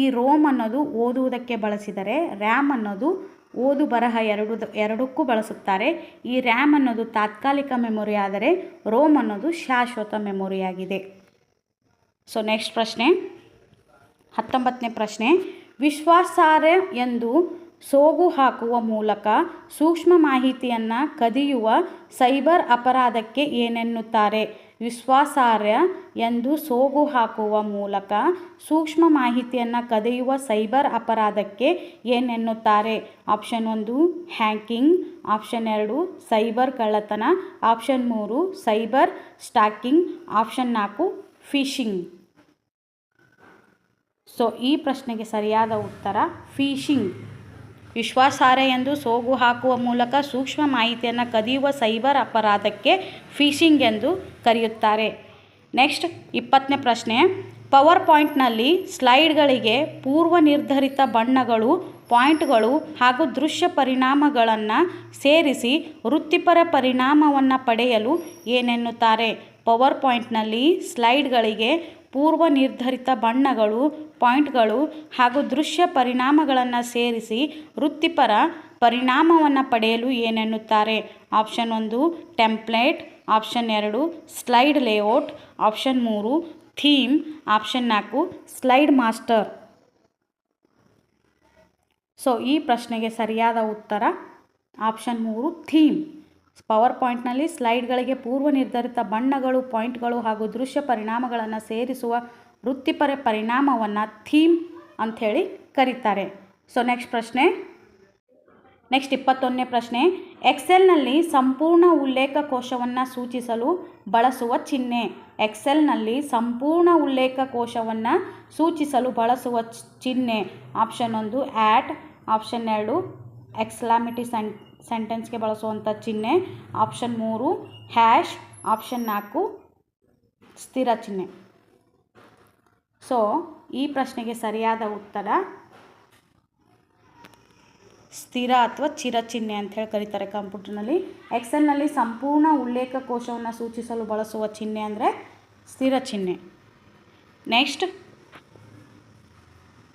ಈ ರೋಮ್ ಅನ್ನೋದು ಓದುವುದಕ್ಕೆ ಬಳಸಿದರೆ ರ್ಯಾಮ್ ಅನ್ನೋದು ಓದು ಬರಹ ಎರಡು ಎರಡಕ್ಕೂ ಬಳಸುತ್ತಾರೆ. ಈ ರ್ಯಾಮ್ ಅನ್ನೋದು ತಾತ್ಕಾಲಿಕ ಮೆಮೊರಿ ಆದರೆ ರೋಮ್ ಅನ್ನೋದು ಶಾಶ್ವತ ಮೆಮೊರಿಯಾಗಿದೆ ಸೊ ನೆಕ್ಸ್ಟ್ ಪ್ರಶ್ನೆ. ಹತ್ತೊಂಬತ್ತನೇ ಪ್ರಶ್ನೆ. ವಿಶ್ವಾಸಾರ್ಹ ಎಂದು ಸೋಗು ಹಾಕುವ ಮೂಲಕ ಸೂಕ್ಷ್ಮ ಮಾಹಿತಿಯನ್ನು ಕದಿಯುವ ಸೈಬರ್ ಅಪರಾಧಕ್ಕೆ ಏನೆನ್ನುತ್ತಾರೆ? ವಿಶ್ವಾಸಾರ್ಹ ಎಂದು ಸೋಗು ಹಾಕುವ ಮೂಲಕ ಸೂಕ್ಷ್ಮ ಮಾಹಿತಿಯನ್ನು ಕದಿಯುವ ಸೈಬರ್ ಅಪರಾಧಕ್ಕೆ ಏನೆನ್ನುತ್ತಾರೆ? ಆಪ್ಷನ್ ಒಂದು, ಹ್ಯಾಕಿಂಗ್. ಆಪ್ಷನ್ ಎರಡು, ಸೈಬರ್ ಕಳ್ಳತನ. ಆಪ್ಷನ್ ಮೂರು, ಸೈಬರ್ ಸ್ಟಾಕಿಂಗ್. ಆಪ್ಷನ್ ನಾಲ್ಕು, ಫಿಶಿಂಗ್. ಸೊ ಈ ಪ್ರಶ್ನೆಗೆ ಸರಿಯಾದ ಉತ್ತರ, ಫಿಶಿಂಗ್. ವಿಶ್ವಾಸಾರ್ಹ ಎಂದು ಸೋಗು ಹಾಕುವ ಮೂಲಕ ಸೂಕ್ಷ್ಮ ಮಾಹಿತಿಯನ್ನು ಕದಿಯುವ ಸೈಬರ್ ಅಪರಾಧಕ್ಕೆ ಫಿಶಿಂಗ್ ಎಂದು ಕರೆಯುತ್ತಾರೆ. ನೆಕ್ಸ್ಟ್ ಇಪ್ಪತ್ತನೇ ಪ್ರಶ್ನೆ. ಪವರ್ ಪಾಯಿಂಟ್ನಲ್ಲಿ ಸ್ಲೈಡ್ಗಳಿಗೆ ಪೂರ್ವ ನಿರ್ಧರಿತ ಬಣ್ಣಗಳು, ಪಾಯಿಂಟ್ಗಳು ಹಾಗೂ ದೃಶ್ಯ ಪರಿಣಾಮಗಳನ್ನು ಸೇರಿಸಿ ವೃತ್ತಿಪರ ಪರಿಣಾಮವನ್ನು ಪಡೆಯಲು ಏನೆನ್ನುತ್ತಾರೆ? ಪವರ್ ಪಾಯಿಂಟ್ನಲ್ಲಿ ಸ್ಲೈಡ್ಗಳಿಗೆ ಪೂರ್ವ ನಿರ್ಧರಿತ ಬಣ್ಣಗಳು, ಪಾಯಿಂಟ್ಗಳು ಹಾಗೂ ದೃಶ್ಯ ಪರಿಣಾಮಗಳನ್ನು ಸೇರಿಸಿ ವೃತ್ತಿಪರ ಪರಿಣಾಮವನ್ನು ಪಡೆಯಲು ಏನೆನ್ನುತ್ತಾರೆ? ಆಪ್ಷನ್ ಒಂದು, ಟೆಂಪ್ಲೇಟ್. ಆಪ್ಷನ್ ಎರಡು, ಸ್ಲೈಡ್ ಲೇಔಟ್. ಆಪ್ಷನ್ ಮೂರು, ಥೀಮ್. ಆಪ್ಷನ್ ನಾಲ್ಕು, ಸ್ಲೈಡ್ ಮಾಸ್ಟರ್. ಸೊ ಈ ಪ್ರಶ್ನೆಗೆ ಸರಿಯಾದ ಉತ್ತರ ಆಪ್ಷನ್ ಮೂರು, ಥೀಮ್. ಪವರ್ ಪಾಯಿಂಟ್ನಲ್ಲಿ ಸ್ಲೈಡ್ಗಳಿಗೆ ಪೂರ್ವ ನಿರ್ಧರಿತ ಬಣ್ಣಗಳು, ಪಾಯಿಂಟ್ಗಳು ಹಾಗೂ ದೃಶ್ಯ ಪರಿಣಾಮಗಳನ್ನು ಸೇರಿಸುವ ವೃತ್ತಿಪರ ಪರಿಣಾಮವನ್ನು ಥೀಮ್ ಅಂಥೇಳಿ ಕರೀತಾರೆ. ಸೊ ನೆಕ್ಸ್ಟ್ ಪ್ರಶ್ನೆ. ನೆಕ್ಸ್ಟ್ ಇಪ್ಪತ್ತೊಂದನೇ ಪ್ರಶ್ನೆ. ಎಕ್ಸೆಲ್ನಲ್ಲಿ ಸಂಪೂರ್ಣ ಉಲ್ಲೇಖ ಕೋಶವನ್ನು ಸೂಚಿಸಲು ಬಳಸುವ ಚಿಹ್ನೆ. ಎಕ್ಸೆಲ್ನಲ್ಲಿ ಸಂಪೂರ್ಣ ಉಲ್ಲೇಖ ಕೋಶವನ್ನು ಸೂಚಿಸಲು ಬಳಸುವ ಚಿಹ್ನೆ. ಆಪ್ಷನ್ ಒಂದು ಆ್ಯಟ್ ಆಪ್ಷನ್ ಎರಡು ಎಕ್ಸ್ಲಾಮಿಟಿ ಸೆನ್ ಸೆಂಟೆನ್ಸ್ಗೆ ಬಳಸುವಂಥ ಚಿಹ್ನೆ, ಆಪ್ಷನ್ ಮೂರು, ಹ್ಯಾಶ್, ಆಪ್ಷನ್ ನಾಲ್ಕು, ಸ್ಥಿರ ಚಿಹ್ನೆ. ಸೊ, ಈ ಪ್ರಶ್ನೆಗೆ ಸರಿಯಾದ ಉತ್ತರ ಸ್ಥಿರ ಅಥವಾ ಚಿರ ಚಿಹ್ನೆ ಅಂತ ಹೇಳಿ ಕರೀತಾರೆ ಕಂಪ್ಯೂಟರ್ನಲ್ಲಿ. ಎಕ್ಸೆಲ್ನಲ್ಲಿ ಸಂಪೂರ್ಣ ಉಲ್ಲೇಖ ಕೋಶವನ್ನು ಸೂಚಿಸಲು ಬಳಸುವ ಚಿಹ್ನೆ ಅಂದರೆ ಸ್ಥಿರ ಚಿಹ್ನೆ. ನೆಕ್ಸ್ಟ್,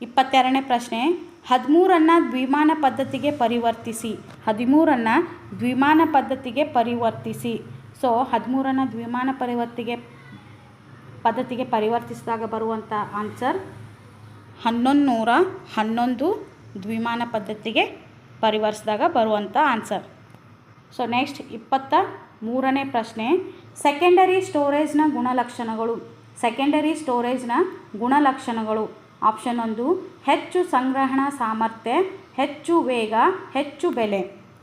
ಇಪ್ಪತ್ತೆರಡನೇ ಪ್ರಶ್ನೆ. ಹದಿಮೂರನ್ನು ದ್ವಿಮಾನ ಪದ್ಧತಿಗೆ ಪರಿವರ್ತಿಸಿ. ಹದಿಮೂರನ್ನು ದ್ವಿಮಾನ ಪದ್ಧತಿಗೆ ಪರಿವರ್ತಿಸಿ. ಸೊ ಹದಿಮೂರನ್ನು ದ್ವಿಮಾನ ಪರಿವರ್ತಿಗೆ, ಪದ್ಧತಿಗೆ ಪರಿವರ್ತಿಸಿದಾಗ ಬರುವಂಥ ಆನ್ಸರ್ ಹನ್ನೊಂದು ನೂರ ಹನ್ನೊಂದು ದ್ವಿಮಾನ ಪದ್ಧತಿಗೆ ಪರಿವರ್ತಿಸಿದಾಗ ಬರುವಂಥ ಆನ್ಸರ್ ಸೊ ನೆಕ್ಸ್ಟ್ ಇಪ್ಪತ್ತ ಮೂರನೇ ಪ್ರಶ್ನೆ. ಸೆಕೆಂಡರಿ ಸ್ಟೋರೇಜ್ನ ಗುಣಲಕ್ಷಣಗಳು. ಸೆಕೆಂಡರಿ ಸ್ಟೋರೇಜ್ನ ಗುಣಲಕ್ಷಣಗಳು. ಆಪ್ಷನ್ ಒಂದು, ಹೆಚ್ಚು ಸಂಗ್ರಹಣಾ ಸಾಮರ್ಥ್ಯ, ಹೆಚ್ಚು ವೇಗ, ಹೆಚ್ಚು ಬೆಲೆ.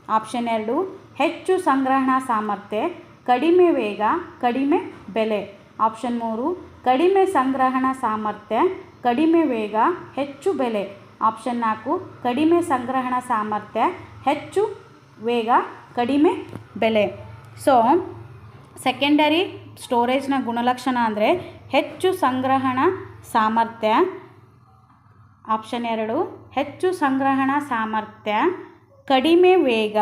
ಆಪ್ಷನ್ ಎರಡು, ಹೆಚ್ಚು ಸಂಗ್ರಹಣಾ ಸಾಮರ್ಥ್ಯ, ಕಡಿಮೆ ವೇಗ, ಕಡಿಮೆ ಬೆಲೆ. ಆಪ್ಷನ್ ಮೂರು, ಕಡಿಮೆ ಸಂಗ್ರಹಣಾ ಸಾಮರ್ಥ್ಯ, ಕಡಿಮೆ ವೇಗ, ಹೆಚ್ಚು ಬೆಲೆ. ಆಪ್ಷನ್ ನಾಲ್ಕು, ಕಡಿಮೆ ಸಂಗ್ರಹಣಾ ಸಾಮರ್ಥ್ಯ, ಹೆಚ್ಚು ವೇಗ, ಕಡಿಮೆ ಬೆಲೆ. ಸೊ ಸೆಕೆಂಡರಿ ಸ್ಟೋರೇಜ್ನ ಗುಣಲಕ್ಷಣ ಅಂದರೆ ಹೆಚ್ಚು ಸಂಗ್ರಹಣಾ ಸಾಮರ್ಥ್ಯ ಆಪ್ಷನ್ ಎರಡು, ಹೆಚ್ಚು ಸಂಗ್ರಹಣಾ ಸಾಮರ್ಥ್ಯ, ಕಡಿಮೆ ವೇಗ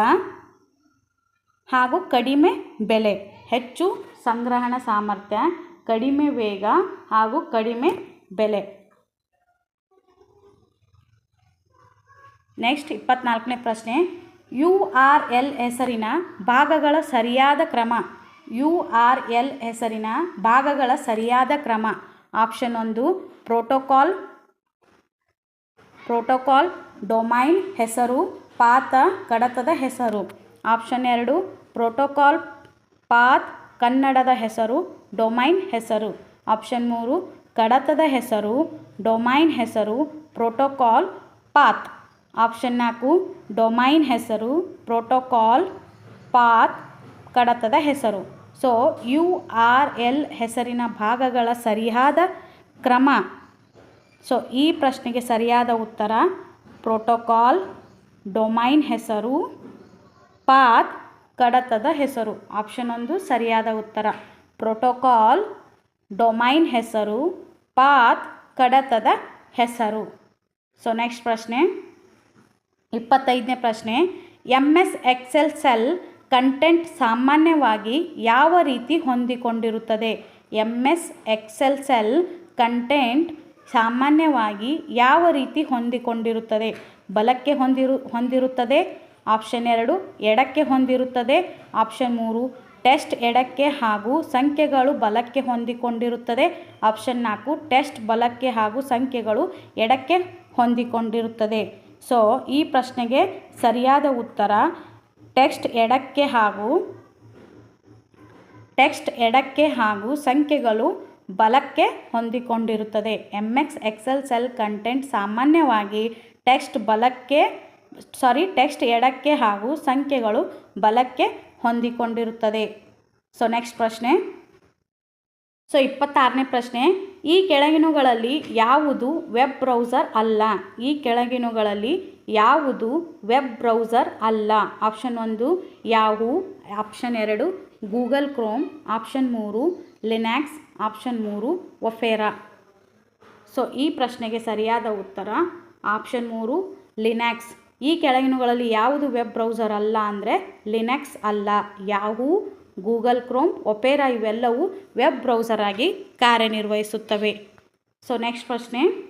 ಹಾಗೂ ಕಡಿಮೆ ಬೆಲೆ. ಹೆಚ್ಚು ಸಂಗ್ರಹಣ ಸಾಮರ್ಥ್ಯ, ಕಡಿಮೆ ವೇಗ ಹಾಗೂ ಕಡಿಮೆ ಬೆಲೆ. ನೆಕ್ಸ್ಟ್ ಇಪ್ಪತ್ನಾಲ್ಕನೇ ಪ್ರಶ್ನೆ. ಯು ಆರ್ ಎಲ್ ಹೆಸರಿನ ಭಾಗಗಳ ಸರಿಯಾದ ಕ್ರಮ. ಯು ಆರ್ ಎಲ್ ಹೆಸರಿನ ಭಾಗಗಳ ಸರಿಯಾದ ಕ್ರಮ. ಆಪ್ಷನ್ ಒಂದು, ಪ್ರೋಟೋಕಾಲ್. ಪ್ರೋಟೋಕಾಲ್, ಡೊಮೈನ್ ಹೆಸರು, ಪಾತ ಕಡತದ ಹೆಸರು. ಆಪ್ಷನ್ ಎರಡು, ಪ್ರೋಟೋಕಾಲ್ ಪಾತ್ ಕನ್ನಡದ ಹೆಸರು, ಡೊಮೈನ್ ಹೆಸರು. ಆಪ್ಷನ್ ಮೂರು, ಕಡತದ ಹೆಸರು, ಡೊಮೈನ್ ಹೆಸರು, ಪ್ರೋಟೋಕಾಲ್ ಪಾತ್. ಆಪ್ಷನ್ ನಾಲ್ಕು, ಡೊಮೈನ್ ಹೆಸರು, ಪ್ರೋಟೋಕಾಲ್ ಪಾತ್ ಕಡತದ ಹೆಸರು. ಸೊ ಯು ಆರ್ ಎಲ್ ಹೆಸರಿನ ಭಾಗಗಳ ಸರಿಯಾದ ಕ್ರಮ ಸೊ ಈ ಪ್ರಶ್ನೆಗೆ ಸರಿಯಾದ ಉತ್ತರ ಪ್ರೋಟೋಕಾಲ್ ಡೊಮೈನ್ ಹೆಸರು ಪಾತ್ ಕಡತದ ಹೆಸರು. ಆಪ್ಷನ್ ಒಂದು, ಸರಿಯಾದ ಉತ್ತರ. ಪ್ರೋಟೋಕಾಲ್ ಡೊಮೈನ್ ಹೆಸರು ಪಾತ್ ಕಡತದ ಹೆಸರು. ಸೊ ನೆಕ್ಸ್ಟ್ ಪ್ರಶ್ನೆ. ಇಪ್ಪತ್ತೈದನೇ ಪ್ರಶ್ನೆ. M S Excel cell content ಸಾಮಾನ್ಯವಾಗಿ ಯಾವ ರೀತಿ ಹೊಂದಿಕೊಂಡಿರುತ್ತದೆ? M S Excel cell content ಸಾಮಾನ್ಯವಾಗಿ ಯಾವ ರೀತಿ ಹೊಂದಿಕೊಂಡಿರುತ್ತದೆ? ಬಲಕ್ಕೆ ಹೊಂದಿರು, ಹೊಂದಿರುತ್ತದೆ? ಆಪ್ಷನ್ ಎರಡು, ಎಡಕ್ಕೆ ಹೊಂದಿರುತ್ತದೆ? ಆಪ್ಷನ್ ಮೂರು, ಟೆಸ್ಟ್ ಎಡಕ್ಕೆ ಹಾಗೂ ಸಂಖ್ಯೆಗಳು ಬಲಕ್ಕೆ ಹೊಂದಿಕೊಂಡಿರುತ್ತದೆ? ಆಪ್ಷನ್ ನಾಲ್ಕು, ಟೆಸ್ಟ್ ಬಲಕ್ಕೆ ಹಾಗೂ ಸಂಖ್ಯೆಗಳು ಎಡಕ್ಕೆ ಹೊಂದಿಕೊಂಡಿರುತ್ತದೆ. ಸೊ, ಈ ಪ್ರಶ್ನೆಗೆ ಸರಿಯಾದ ಉತ್ತರ ಟೆಕ್ಸ್ಟ್ ಎಡಕ್ಕೆ ಹಾಗೂ ಟೆಕ್ಸ್ಟ್ ಎಡಕ್ಕೆ ಹಾಗೂ ಸಂಖ್ಯೆಗಳು ಬಲಕ್ಕೆ ಹೊಂದಿಕೊಂಡಿರುತ್ತದೆ. M X Excel cell content ಸಾಮಾನ್ಯವಾಗಿ ಟೆಕ್ಸ್ಟ್ ಬಲಕ್ಕೆ ಸಾರಿ ಟೆಕ್ಸ್ಟ್ ಎಡಕ್ಕೆ ಹಾಗೂ ಸಂಖ್ಯೆಗಳು ಬಲಕ್ಕೆ ಹೊಂದಿಕೊಂಡಿರುತ್ತದೆ. ಸೊ ನೆಕ್ಸ್ಟ್ ಪ್ರಶ್ನೆ. ಸೊ ಇಪ್ಪತ್ತಾರನೇ ಪ್ರಶ್ನೆ. ಈ ಕೆಳಗಿನಗಳಲ್ಲಿ ಯಾವುದು ವೆಬ್ ಬ್ರೌಸರ್ ಅಲ್ಲ? ಈ ಕೆಳಗಿನಗಳಲ್ಲಿ ಯಾವುದು ವೆಬ್ ಬ್ರೌಸರ್ ಅಲ್ಲ? ಆಪ್ಷನ್ ಒಂದು ಯಾಹೂ ಆಪ್ಷನ್ ಎರಡು, ಗೂಗಲ್ ಕ್ರೋಮ್, ಆಪ್ಷನ್ ಮೂರು ಲಿನ್ಯಾಕ್ಸ್ ಆಪ್ಷನ್ ಮೂರು, ಒಫೇರಾ. ಸೊ, ಈ ಪ್ರಶ್ನೆಗೆ ಸರಿಯಾದ ಉತ್ತರ ಆಪ್ಷನ್ ಮೂರು ಲಿನ್ಯಾಕ್ಸ್ ಈ ಕೆಳಗಿನಗಳಲ್ಲಿ ಯಾವುದು ವೆಬ್ ಬ್ರೌಸರ್ ಅಲ್ಲ ಅಂದರೆ ಲಿನ್ಯಾಕ್ಸ್ ಅಲ್ಲ. ಯಾಹೂ, ಗೂಗಲ್ ಕ್ರೋಮ್ ಒಪೇರಾ ಇವೆಲ್ಲವೂ ವೆಬ್ ಬ್ರೌಸರ್ ಆಗಿ ಕಾರ್ಯನಿರ್ವಹಿಸುತ್ತವೆ. ಸೊ, ನೆಕ್ಸ್ಟ್ ಪ್ರಶ್ನೆ.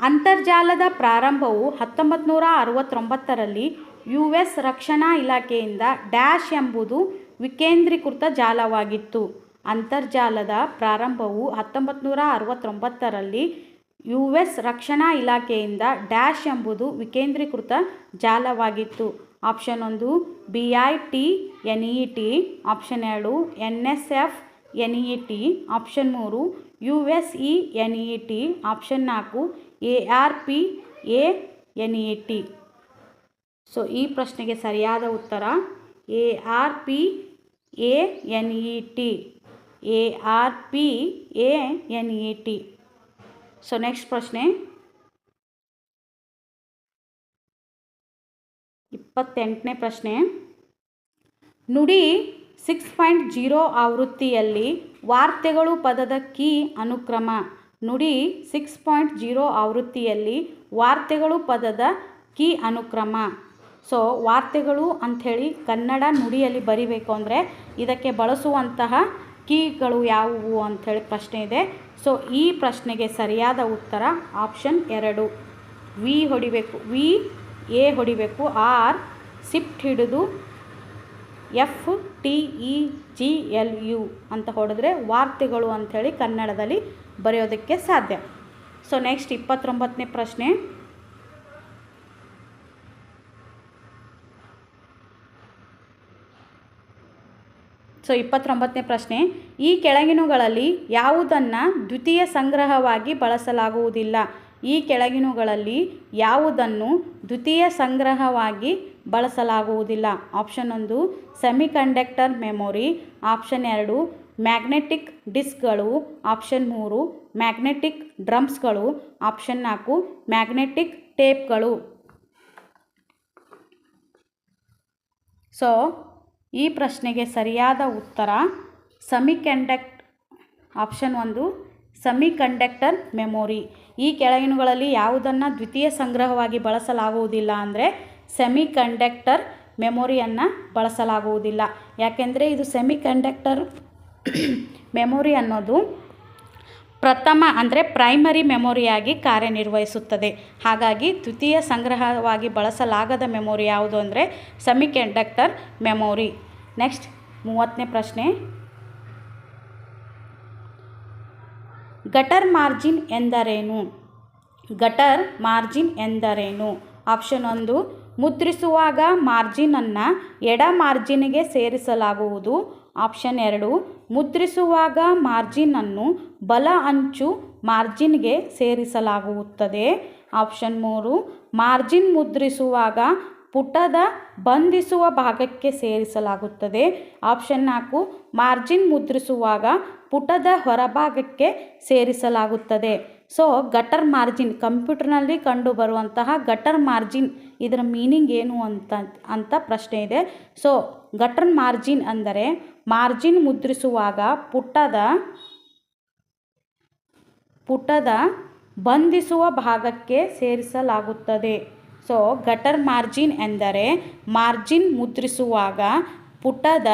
ಅಂತರ್ಜಾಲದ ಪ್ರಾರಂಭವು ಹತ್ತೊಂಬತ್ತು ನೂರ ಅರವತ್ತೊಂಬತ್ತರಲ್ಲಿ ಯು ಎಸ್ ರಕ್ಷಣಾ ಇಲಾಖೆಯಿಂದ ಡ್ಯಾಶ್ ಎಂಬುದು ವಿಕೇಂದ್ರೀಕೃತ ಜಾಲವಾಗಿತ್ತು. ಅಂತರ್ಜಾಲದ ಪ್ರಾರಂಭವು ಹತ್ತೊಂಬತ್ತು ನೂರ ಅರವತ್ತೊಂಬತ್ತರಲ್ಲಿ ಯು ಎಸ್ ರಕ್ಷಣಾ ಇಲಾಖೆಯಿಂದ ಡ್ಯಾಶ್ ಎಂಬುದು ವಿಕೇಂದ್ರೀಕೃತ ಜಾಲವಾಗಿತ್ತು. ಆಪ್ಷನ್ ಒಂದು, B I T, N E T, option ಎರಡು, N S F, N E T, option ಮೂರು, U S E, N E T, option ನಾಲ್ಕು, A R P, A, N E T. So ಈ ಪ್ರಶ್ನೆಗೆ ಸರಿಯಾದ ಉತ್ತರ A R P A N E T A R P A N E T so next ಪ್ರಶ್ನೆ. ಇಪ್ಪತ್ತೆಂಟನೇ ಪ್ರಶ್ನೆ. ನುಡಿ six point zero ಆವೃತ್ತಿಯಲ್ಲಿ ವಾರ್ತೆಗಳು ಪದದ ಕೀ ಅನುಕ್ರಮ. ನುಡಿ ಸಿಕ್ಸ್ ಪಾಯಿಂಟ್ ಜೀರೋ ಆವೃತ್ತಿಯಲ್ಲಿ ವಾರ್ತೆಗಳು ಪದದ ಕೀ ಅನುಕ್ರಮ. ಸೊ ವಾರ್ತೆಗಳು ಅಂಥೇಳಿ ಕನ್ನಡ ನುಡಿಯಲ್ಲಿ ಬರಿಬೇಕು ಅಂದರೆ ಇದಕ್ಕೆ ಬಳಸುವಂತಹ ಕೀಗಳು ಯಾವುವು ಅಂಥೇಳಿ ಪ್ರಶ್ನೆ ಇದೆ. ಸೊ ಈ ಪ್ರಶ್ನೆಗೆ ಸರಿಯಾದ ಉತ್ತರ ಆಪ್ಷನ್ ಎರಡು. ವಿ ಹೊಡಿಬೇಕು. ವಿ ಎ ಹೊಡಿಬೇಕು. ಆರ್ ಸಿಫ್ಟ್ ಹಿಡಿದು F T E G L U ಅಂತ ಹೊಡೆದ್ರೆ ವಾರ್ತೆಗಳು ಅಂಥೇಳಿ ಕನ್ನಡದಲ್ಲಿ ಬರೆಯೋದಕ್ಕೆ ಸಾಧ್ಯ. ಸೊ ನೆಕ್ಸ್ಟ್ ಇಪ್ಪತ್ತೊಂಬತ್ತನೇ ಪ್ರಶ್ನೆ. ಸೊ ಇಪ್ಪತ್ತೊಂಬತ್ತನೇ ಪ್ರಶ್ನೆ, ಈ ಕೆಳಗಿನಗಳಲ್ಲಿ ಯಾವುದನ್ನು ದ್ವಿತೀಯ ಸಂಗ್ರಹವಾಗಿ ಬಳಸಲಾಗುವುದಿಲ್ಲ? ಈ ಕೆಳಗಿನಗಳಲ್ಲಿ ಯಾವುದನ್ನು ದ್ವಿತೀಯ ಸಂಗ್ರಹವಾಗಿ ಬಳಸಲಾಗುವುದಿಲ್ಲ? ಆಪ್ಷನ್ ಒಂದು, ಸೆಮಿಕಂಡಕ್ಟರ್ ಮೆಮೊರಿ. ಆಪ್ಷನ್ ಎರಡು, ಮ್ಯಾಗ್ನೆಟಿಕ್ ಡಿಸ್ಕ್ಗಳು. ಆಪ್ಷನ್ ಮೂರು, ಮ್ಯಾಗ್ನೆಟಿಕ್ ಡ್ರಮ್ಸ್ಗಳು. ಆಪ್ಷನ್ ನಾಲ್ಕು, ಮ್ಯಾಗ್ನೆಟಿಕ್ ಟೇಪ್ಗಳು. ಸೊ ಈ ಪ್ರಶ್ನೆಗೆ ಸರಿಯಾದ ಉತ್ತರ ಸಮಿಕಂಡಕ್ಟ್ ಆಪ್ಷನ್ ಒಂದು ಸಮಿಕಂಡಕ್ಟರ್ ಮೆಮೊರಿ ಈ ಕೆಳಗಿನಗಳಲ್ಲಿ ಯಾವುದನ್ನು ದ್ವಿತೀಯ ಸಂಗ್ರಹವಾಗಿ ಬಳಸಲಾಗುವುದಿಲ್ಲ ಅಂದರೆ ಸೆಮಿಕಂಡಕ್ಟರ್ ಮೆಮೊರಿಯನ್ನು ಬಳಸಲಾಗುವುದಿಲ್ಲ. ಯಾಕೆಂದರೆ ಇದು ಸೆಮಿಕಂಡಕ್ಟರ್ ಮೆಮೊರಿ ಅನ್ನೋದು ಪ್ರಥಮ ಅಂದರೆ ಪ್ರೈಮರಿ ಮೆಮೊರಿಯಾಗಿ ಕಾರ್ಯನಿರ್ವಹಿಸುತ್ತದೆ. ಹಾಗಾಗಿ ದ್ವಿತೀಯ ಸಂಗ್ರಹವಾಗಿ ಬಳಸಲಾಗದ ಮೆಮೊರಿ ಯಾವುದು ಅಂದರೆ ಸೆಮಿಕಂಡಕ್ಟರ್ ಮೆಮೊರಿ ನೆಕ್ಸ್ಟ್ ಮೂವತ್ತನೇ ಪ್ರಶ್ನೆ. ಗಟರ್ ಮಾರ್ಜಿನ್ ಎಂದರೇನು? ಗಟರ್ ಮಾರ್ಜಿನ್ ಎಂದರೇನು? ಆಪ್ಷನ್ ಒಂದು, ಮುದ್ರಿಸುವಾಗ ಮಾರ್ಜಿನನ್ನು ಎಡ ಮಾರ್ಜಿನ್ಗೆ ಸೇರಿಸಲಾಗುವುದು. ಆಪ್ಷನ್ ಎರಡು, ಮುದ್ರಿಸುವಾಗ ಮಾರ್ಜಿನನ್ನು ಬಲ ಅಂಚು ಮಾರ್ಜಿನ್ಗೆ ಸೇರಿಸಲಾಗುತ್ತದೆ. ಆಪ್ಷನ್ ಮೂರು, ಮಾರ್ಜಿನ್ ಮುದ್ರಿಸುವಾಗ ಪುಟದ ಬಂಧಿಸುವ ಭಾಗಕ್ಕೆ ಸೇರಿಸಲಾಗುತ್ತದೆ. ಆಪ್ಷನ್ ನಾಲ್ಕು, ಮಾರ್ಜಿನ್ ಮುದ್ರಿಸುವಾಗ ಪುಟದ ಹೊರಭಾಗಕ್ಕೆ ಸೇರಿಸಲಾಗುತ್ತದೆ. ಸೊ, ಗಟರ್ ಮಾರ್ಜಿನ್, ಕಂಪ್ಯೂಟರ್ನಲ್ಲಿ ಕಂಡುಬರುವಂತಹ ಗಟರ್ ಮಾರ್ಜಿನ್, ಇದರ ಮೀನಿಂಗ್ ಏನು ಅಂತ ಅಂತ ಪ್ರಶ್ನೆ ಇದೆ. ಸೊ, ಗಟರ್ ಮಾರ್ಜಿನ್ ಅಂದರೆ ಮಾರ್ಜಿನ್ ಮುದ್ರಿಸುವಾಗ ಪುಟದ ಪುಟದ ಬಂಧಿಸುವ ಭಾಗಕ್ಕೆ ಸೇರಿಸಲಾಗುತ್ತದೆ. ಸೊ ಗಟರ್ ಮಾರ್ಜಿನ್ ಎಂದರೆ ಮಾರ್ಜಿನ್ ಮುದ್ರಿಸುವಾಗ ಪುಟದ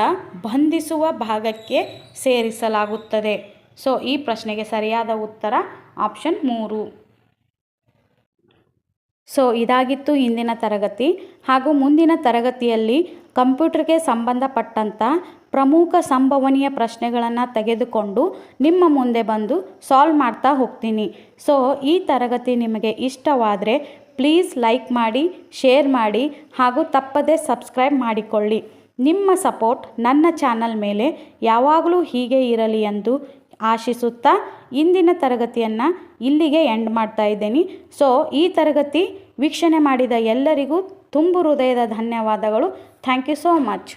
ಬಂಧಿಸುವ ಭಾಗಕ್ಕೆ ಸೇರಿಸಲಾಗುತ್ತದೆ. ಸೊ ಈ ಪ್ರಶ್ನೆಗೆ ಸರಿಯಾದ ಉತ್ತರ ಆಪ್ಷನ್ ಮೂರು. ಸೊ ಇದಾಗಿತ್ತು ಇಂದಿನ ತರಗತಿ. ಹಾಗೂ ಮುಂದಿನ ತರಗತಿಯಲ್ಲಿ ಕಂಪ್ಯೂಟರ್ಗೆ ಸಂಬಂಧಪಟ್ಟಂಥ ಪ್ರಮುಖ ಸಂಭವನೀಯ ಪ್ರಶ್ನೆಗಳನ್ನು ತೆಗೆದುಕೊಂಡು ನಿಮ್ಮ ಮುಂದೆ ಬಂದು ಸಾಲ್ವ್ ಮಾಡ್ತಾ ಹೋಗ್ತೀನಿ. ಸೊ ಈ ತರಗತಿ ನಿಮಗೆ ಇಷ್ಟವಾದರೆ ಪ್ಲೀಸ್ ಲೈಕ್ ಮಾಡಿ ಶೇರ್ ಮಾಡಿ ಹಾಗೂ ತಪ್ಪದೇ ಸಬ್ಸ್ಕ್ರೈಬ್ ಮಾಡಿಕೊಳ್ಳಿ. ನಿಮ್ಮ ಸಪೋರ್ಟ್ ನನ್ನ ಚಾನಲ್ ಮೇಲೆ ಯಾವಾಗಲೂ ಹೀಗೆ ಇರಲಿ ಎಂದು ಆಶಿಸುತ್ತಾ ಇಂದಿನ ತರಗತಿಯನ್ನು ಇಲ್ಲಿಗೆ ಎಂಡ್ ಮಾಡ್ತಾ ಇದ್ದೀನಿ. ಸೊ ಈ ತರಗತಿ ವೀಕ್ಷಣೆ ಮಾಡಿದ ಎಲ್ಲರಿಗೂ ತುಂಬು ಹೃದಯದ ಧನ್ಯವಾದಗಳು. Thank you so much